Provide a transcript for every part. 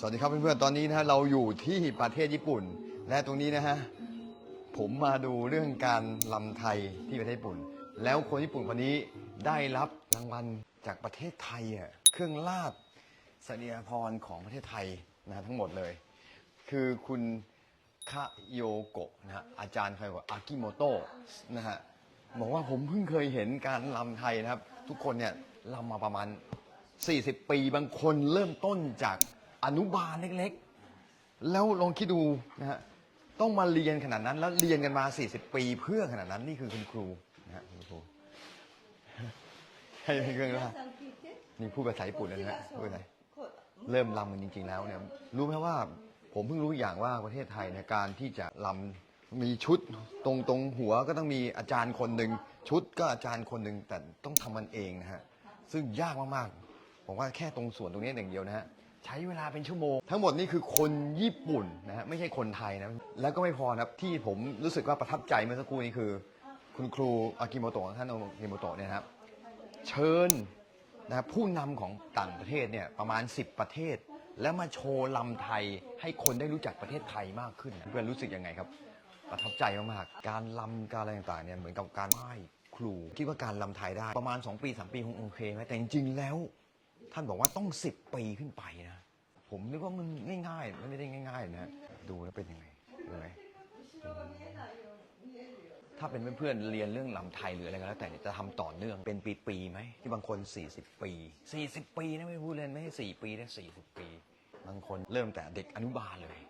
สวัสดีครับเพื่อนๆ ตอนนี้นะฮะเราอยู่ที่ประเทศญี่ปุ่น และตรงนี้นะฮะผมมาดูเรื่องการลำไทยที่ประเทศญี่ปุ่น แล้วคนญี่ปุ่นคนนี้ได้รับรางวัลจากประเทศไทยอะเครื่องราชสนียพรของประเทศไทยนะฮะทั้งหมดเลย คือคุณคาโยโกะนะฮะอาจารย์ใครว่าอากิโมโตะนะฮะบอกว่าผมเพิ่งเคยเห็นการลำไทยนะครับ ทุกคนเนี่ยลำมาประมาณ 40 ปีบางคนเริ่มต้นจาก อนุบาลเล็กๆ แล้วลองคิดดูนะฮะต้องมาเรียนขนาดนั้น แล้วเรียนกันมา 40 ปีเพื่อขนาดนั้นนี่คือคุณครูนะฮะคุณครูให้เครื่องละนี่พูดภาษาญี่ปุ่นแล้วนะพูดอะไรเริ่มลำกันจริง ๆ แล้วเนี่ยรู้ไหมว่าผมเพิ่งรู้อย่างว่าประเทศไทยในการที่จะลำมีชุดตรงตรงหัวก็ต้องมีอาจารย์คนหนึ่งชุดก็อาจารย์คนหนึ่งแต่ต้องทำมันเองนะฮะซึ่งยากมากๆผมว่าแค่ตรงส่วนตรงนี้อย่างเดียวนะฮะ ใช้เวลาเป็นชั่วโมง ทั้งหมดนี่คือคนญี่ปุ่นนะฮะไม่ใช่คนไทยนะ แล้วก็ไม่พอนะครับที่ผมรู้สึกว่าประทับใจเมื่อสักครู่นี้คือ คุณครูอากิโมโตะท่านอากิโมโตะเนี่ยนะครับเชิญนะครับผู้นำของต่างประเทศเนี่ยประมาณ 10 ประเทศ แล้วมาโชว์ลำไทยให้คนได้รู้จักประเทศไทยมากขึ้นเพื่อนรู้สึกยังไงครับ ประทับใจมากๆการลำการอะไรต่างๆเนี่ยเหมือนกับการไหว้ครูคิดว่าการลำไทยได้ประมาณ 2 ปี 3 ปีคงโอเคไหมแต่จริงๆแล้ว ท่านบอกว่าต้อง10ปีขึ้นไปนะ ผมนึกว่ามันง่ายๆ มันไม่ได้ง่าย ๆ นะ ดูแล้วเป็นยังไงดูไหมถ้าเป็นเพื่อนๆเรียนเรื่องลำไทยหรืออะไรก็แล้วแต่เนี่ยจะทำต่อเนื่องเป็นปีๆไหมที่บางคน 40 ปี 40 ปีนะไม่พูดเล่นไม่ใช่4ปีนะ40 ปี บางคนเริ่มแต่เด็กอนุบาลเลย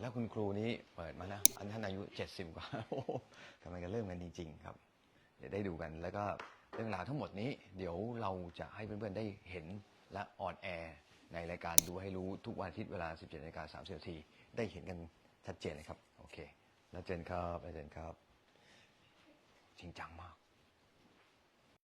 แล้วคุณครูนี้เปิดมาแล้วอันท่านอายุ 70 กว่าโอ้โหกำลังจะเริ่มกันจริงๆครับ เดี๋ยวได้ดูกันแล้วก็เรื่องราวทั้งหมดนี้ เดี๋ยวเราจะให้เพื่อนๆได้เห็น และออนแอร์ในรายการดูให้รู้ทุกวันอาทิตย์เวลา 17นาฬิกา30นาทีได้เห็นกันชัดเจนเลยครับ โอเคแล้วเจนครับแล้วเจนครับ จริงจังมาก